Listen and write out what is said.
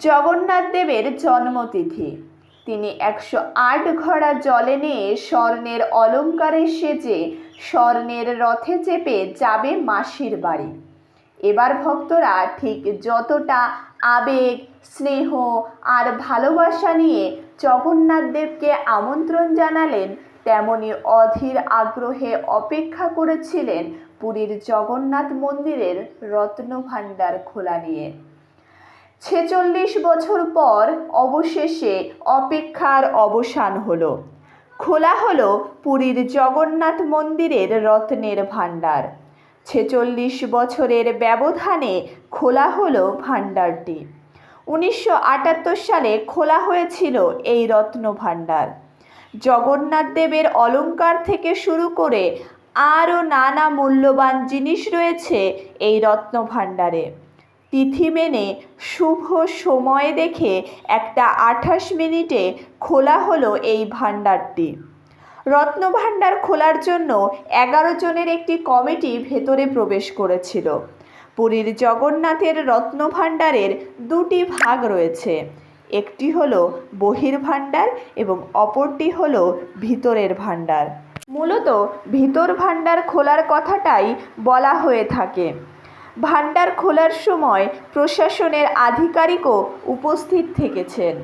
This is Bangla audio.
জগন্নাথ দেবের জন্মতিথি। তিনি একশো আট ঘড়া জলে নিয়ে স্বর্ণের অলঙ্কারে সেজে স্বর্ণের রথে চেপে যাবে মাসির বাড়ি। এবার ভক্তরা ঠিক যতটা আবেগ, স্নেহ আর ভালোবাসা নিয়ে জগন্নাথ দেবকে আমন্ত্রণ জানালেন, তেমনি অধীর আগ্রহে অপেক্ষা করেছিলেন পুরীর জগন্নাথ মন্দিরের রত্নভাণ্ডার খোলা নিয়ে। ছেচল্লিশ বছর পর অবশেষে অপেক্ষার অবসান হলো। খোলা হলো পুরীর জগন্নাথ মন্দিরের রত্নের ভাণ্ডার। ছেচল্লিশ বছরের ব্যবধানে খোলা হলো ভাণ্ডারটি। উনিশশো আটাত্তর সালে খোলা হয়েছিল এই রত্ন ভাণ্ডার। জগন্নাথ দেবের অলংকার থেকে শুরু করে আরও নানা মূল্যবান জিনিস রয়েছে এই রত্ন ভাণ্ডারে। তিথি মেনে শুভ সময় দেখে একটা আঠাশ মিনিটে খোলা হলো এই ভাণ্ডারটি। রত্নভাণ্ডার খোলার জন্য এগারো জনের একটি কমিটি ভেতরে প্রবেশ করেছিল। পুরীর জগন্নাথের রত্নভাণ্ডারের দুটি ভাগ রয়েছে। একটি হলো বহির্ভাণ্ডার এবং অপরটি হলো ভিতরের ভাণ্ডার। মূলত ভিতর ভাণ্ডার খোলার কথাটাই বলা হয়ে থাকে। ভাণ্ডার খোলার সময় প্রশাসনের আধিকারিকও উপস্থিত থেকেছেন।